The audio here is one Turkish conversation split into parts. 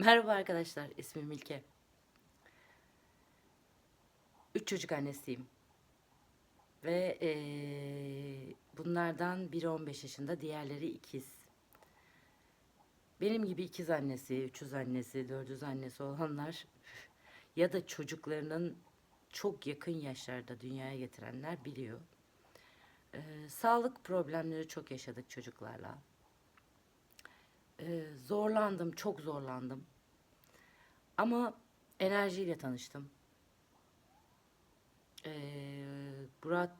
Merhaba arkadaşlar, ismim Milke. Üç çocuk annesiyim. Ve eee, bunlardan biri 15 yaşında, diğerleri ikiz. Benim gibi ikiz annesi, üçüz annesi, dördüz annesi olanlar ya da çocuklarının çok yakın yaşlarda dünyaya getirenler biliyor. Eee, sağlık problemleri çok yaşadık çocuklarla. Eee, zorlandım, çok zorlandım. Ama enerjiyle tanıştım. Burak,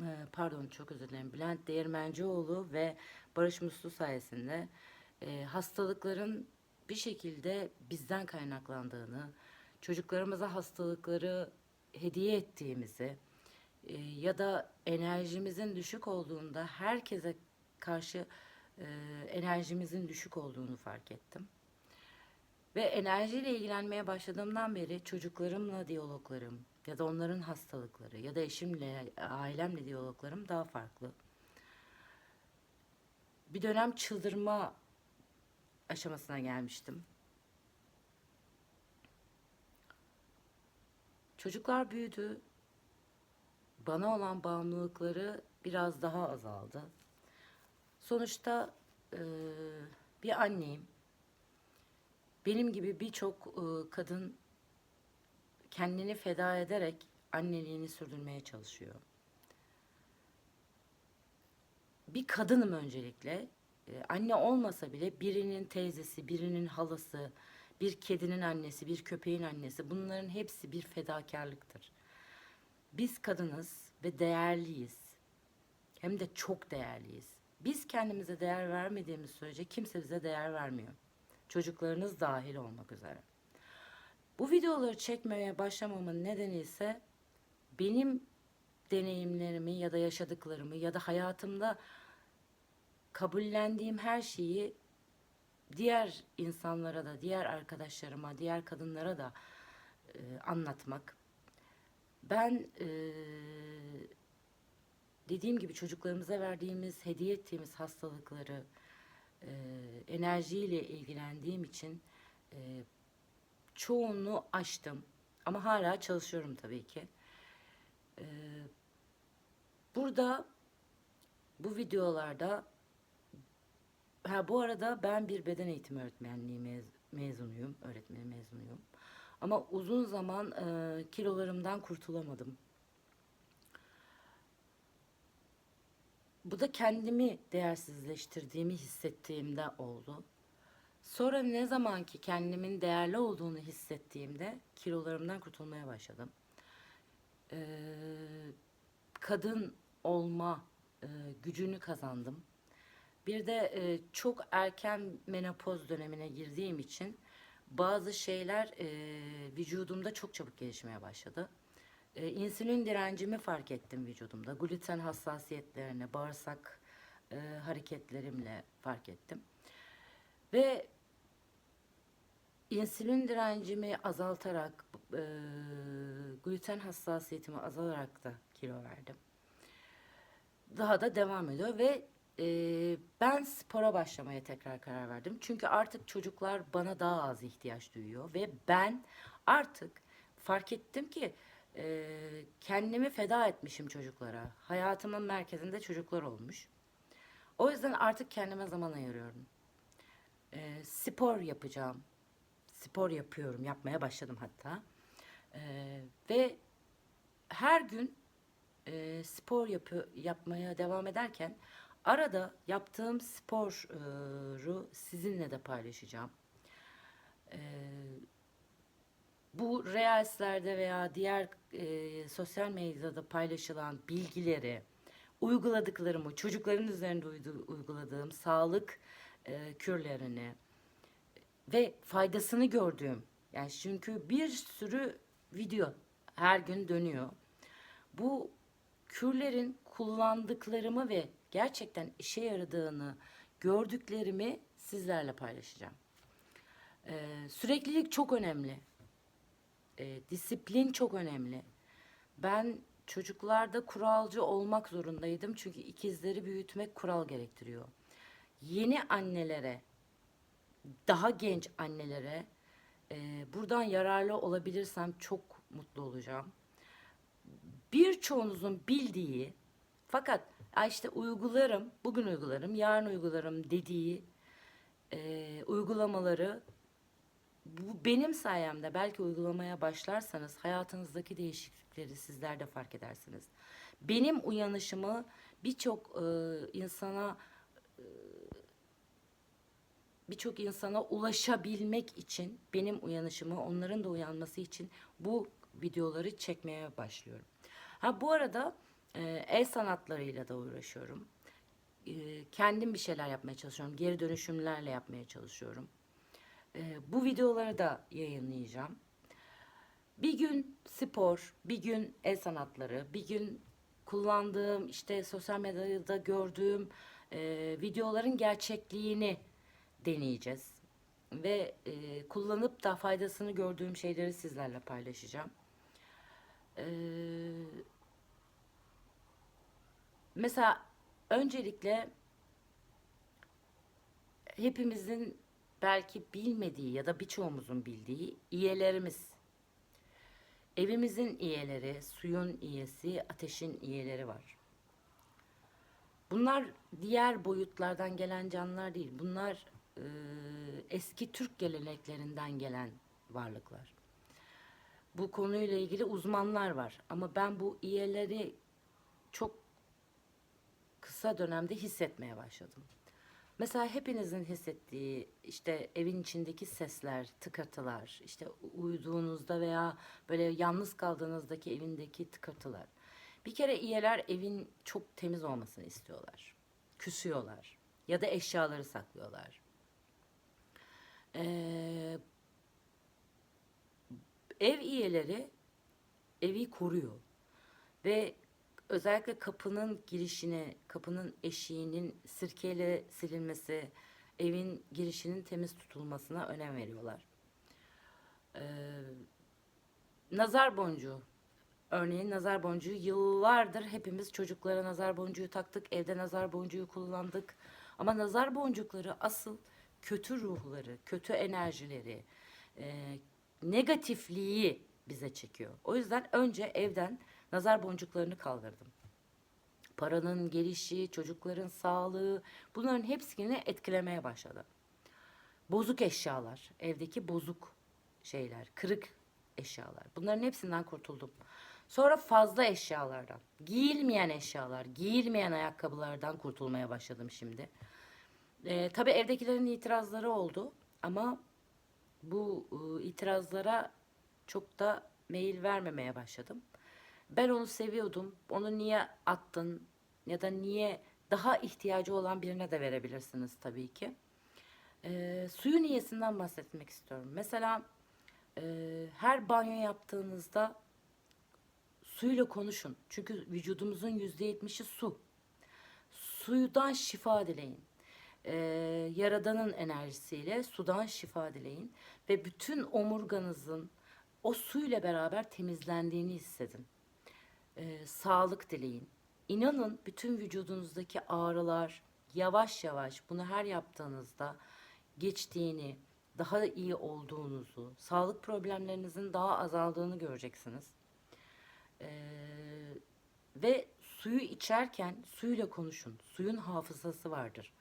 e, pardon çok özür dilerim. Bülent Değirmencioğlu ve Barış Muslu sayesinde e, hastalıkların bir şekilde bizden kaynaklandığını, çocuklarımıza hastalıkları hediye ettiğimizi e, ya da enerjimizin düşük olduğunda herkese karşı e, enerjimizin düşük olduğunu fark ettim. Ve enerjiyle ilgilenmeye başladığımdan beri çocuklarımla diyaloglarım ya da onların hastalıkları ya da eşimle, ailemle diyaloglarım daha farklı. Bir dönem çıldırma aşamasına gelmiştim. Çocuklar büyüdü. Bana olan bağımlılıkları biraz daha azaldı. Sonuçta eee, bir anneyim. Benim gibi birçok eee, kadın kendini feda ederek anneliğini sürdürmeye çalışıyor. Bir kadınım öncelikle. Ee, anne olmasa bile birinin teyzesi, birinin halası, bir kedinin annesi, bir köpeğin annesi bunların hepsi bir fedakarlıktır. Biz kadınız ve değerliyiz. Hem de çok değerliyiz. Biz kendimize değer vermediğimiz sürece kimse bize değer vermiyor. Çocuklarınız dahil olmak üzere. Bu videoları çekmeye başlamamın nedeni ise benim deneyimlerimi ya da yaşadıklarımı ya da hayatımda kabullendiğim her şeyi diğer insanlara da, diğer arkadaşlarıma, diğer kadınlara da e, anlatmak. Ben e, dediğim gibi çocuklarımıza verdiğimiz, hediye ettiğimiz hastalıkları e, enerjiyle ilgilendiğim için e, çoğunu aştım. Ama hala çalışıyorum tabii ki. Ee, burada bu videolarda ha bu arada ben bir beden eğitimi öğretmenliği mez, mezunuyum, öğretmeni mezunuyum. Ama uzun zaman e, kilolarımdan kurtulamadım. Bu da kendimi değersizleştirdiğimi hissettiğimde oldu. Sonra ne zaman ki kendimin değerli olduğunu hissettiğimde kilolarımdan kurtulmaya başladım. Ee, kadın olma e, gücünü kazandım. Bir de e, çok erken menopoz dönemine girdiğim için bazı şeyler e, vücudumda çok çabuk gelişmeye başladı. E, insülin direncimi fark ettim vücudumda. Gluten hassasiyetlerini, bağırsak e, hareketlerimle fark ettim. Ve insülin direncimi azaltarak, e, gluten hassasiyetimi azalarak da kilo verdim. Daha da devam ediyor ve e, ben spora başlamaya tekrar karar verdim. Çünkü artık çocuklar bana daha az ihtiyaç duyuyor ve ben artık fark ettim ki e, kendimi feda etmişim çocuklara. Hayatımın merkezinde çocuklar olmuş. O yüzden artık kendime zaman ayırıyorum. E, spor yapacağım. Spor yapıyorum, yapmaya başladım hatta. E, ve her gün e, spor yapı, yapmaya devam ederken arada yaptığım sporu sizinle de paylaşacağım. E, bu Reels'lerde veya diğer e, sosyal medyada paylaşılan bilgileri, uyguladıklarımı, çocukların üzerinde uyguladığım sağlık e, kürlerini ve faydasını gördüğüm, yani çünkü bir sürü video her gün dönüyor. Bu kürlerin kullandıklarımı ve gerçekten işe yaradığını gördüklerimi sizlerle paylaşacağım. Ee, süreklilik çok önemli. Ee, disiplin çok önemli. Ben çocuklarda kuralcı olmak zorundaydım çünkü ikizleri büyütmek kural gerektiriyor. Yeni annelere daha genç annelere e, buradan yararlı olabilirsem çok mutlu olacağım. Birçoğunuzun bildiği fakat "Ay işte uygularım, bugün uygularım, yarın uygularım dediği e, uygulamaları bu benim sayemde belki uygulamaya başlarsanız hayatınızdaki değişiklikleri sizler de fark edersiniz. Benim uyanışımı birçok e, insana e, birçok insana ulaşabilmek için benim uyanışımı onların da uyanması için bu videoları çekmeye başlıyorum. Ha bu arada e, el sanatlarıyla da uğraşıyorum. E, kendim bir şeyler yapmaya çalışıyorum. Geri dönüşümlerle yapmaya çalışıyorum. E, bu videoları da yayınlayacağım. Bir gün spor, bir gün el sanatları, bir gün kullandığım işte sosyal medyada gördüğüm e, videoların gerçekliğini deneyeceğiz. Ve e, kullanıp da faydasını gördüğüm şeyleri sizlerle paylaşacağım. E, mesela öncelikle hepimizin belki bilmediği ya da birçoğumuzun bildiği iyelerimiz. Evimizin iyeleri, suyun iyesi, ateşin iyeleri var. Bunlar diğer boyutlardan gelen canlılar değil. Bunlar e, eski Türk geleneklerinden gelen varlıklar. Bu konuyla ilgili uzmanlar var. Ama ben bu iyeleri çok kısa dönemde hissetmeye başladım. Mesela hepinizin hissettiği işte evin içindeki sesler, tıkırtılar, işte uyuduğunuzda veya böyle yalnız kaldığınızdaki evindeki tıkırtılar. Bir kere iyeler evin çok temiz olmasını istiyorlar. Küsüyorlar ya da eşyaları saklıyorlar. Ee, ev iyeleri evi koruyor ve özellikle kapının girişine, kapının eşiğinin sirkeyle silinmesi, evin girişinin temiz tutulmasına önem veriyorlar. Ee, nazar boncuğu. Örneğin nazar boncuğu yıllardır hepimiz çocuklara nazar boncuğu taktık, evde nazar boncuğu kullandık. Ama nazar boncukları asıl kötü ruhları, kötü enerjileri, e, negatifliği bize çekiyor. O yüzden önce evden nazar boncuklarını kaldırdım. Paranın gelişi, çocukların sağlığı bunların hepsini etkilemeye başladı. Bozuk eşyalar, evdeki bozuk şeyler, kırık eşyalar. Bunların hepsinden kurtuldum. Sonra fazla eşyalardan, giyilmeyen eşyalar, giyilmeyen ayakkabılardan kurtulmaya başladım şimdi. Ee, tabii evdekilerin itirazları oldu ama bu e, itirazlara çok da meyil vermemeye başladım. Ben onu seviyordum. Onu niye attın ya da niye daha ihtiyacı olan birine de verebilirsiniz tabii ki. Ee, suyun iyisinden bahsetmek istiyorum. Mesela e, her banyo yaptığınızda suyla konuşun. Çünkü vücudumuzun yüzde yetmişi su. Suyudan şifa dileyin. Ee, Yaradan'ın enerjisiyle sudan şifa dileyin. Ve bütün omurganızın o suyla beraber temizlendiğini hissedin e, sağlık dileyin. İnanın bütün vücudunuzdaki ağrılar yavaş yavaş bunu her yaptığınızda geçtiğini, daha iyi olduğunuzu, sağlık problemlerinizin daha azaldığını göreceksiniz. Ee, ve suyu içerken suyla konuşun. Suyun hafızası vardır.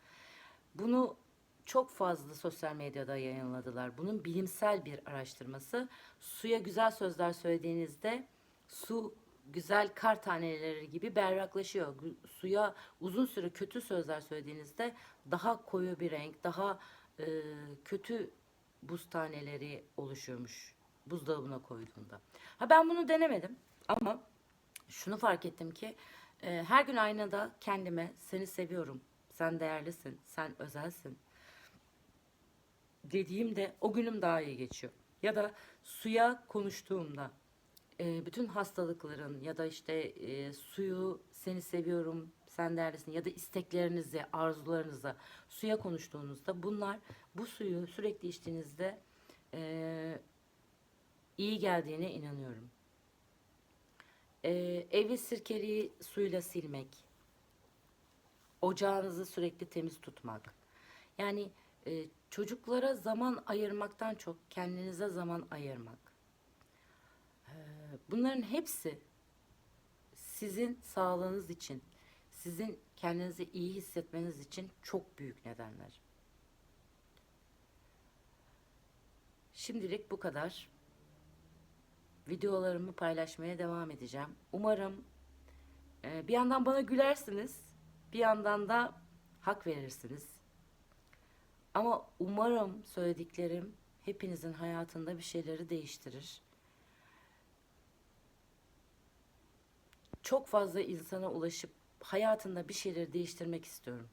Bunu çok fazla sosyal medyada yayınladılar. Bunun bilimsel bir araştırması. Suya güzel sözler söylediğinizde su güzel kar taneleri gibi berraklaşıyor. Suya uzun süre kötü sözler söylediğinizde daha koyu bir renk, daha e, kötü buz taneleri oluşuyormuş buzdolabına koyduğunda. Ha ben bunu denemedim ama şunu fark ettim ki e, her gün aynada kendime seni seviyorum, sen değerlisin, sen özelsin dediğimde o günüm daha iyi geçiyor. Ya da suya konuştuğumda e, bütün hastalıkların ya da işte e, suyu seni seviyorum, sen değerlisin ya da isteklerinizi, arzularınızı suya konuştuğunuzda bunlar bu suyu sürekli içtiğinizde e, iyi geldiğine inanıyorum. E, evi sirkeli suyla silmek, ocağınızı sürekli temiz tutmak. Yani e, çocuklara zaman ayırmaktan çok kendinize zaman ayırmak. Bunların hepsi sizin sağlığınız için, sizin kendinizi iyi hissetmeniz için çok büyük nedenler. Şimdilik bu kadar. Videolarımı paylaşmaya devam edeceğim. Umarım e, bir yandan bana gülersiniz, bir yandan da hak verirsiniz. Ama umarım söylediklerim hepinizin hayatında bir şeyleri değiştirir. Çok fazla insana ulaşıp hayatında bir şeyleri değiştirmek istiyorum.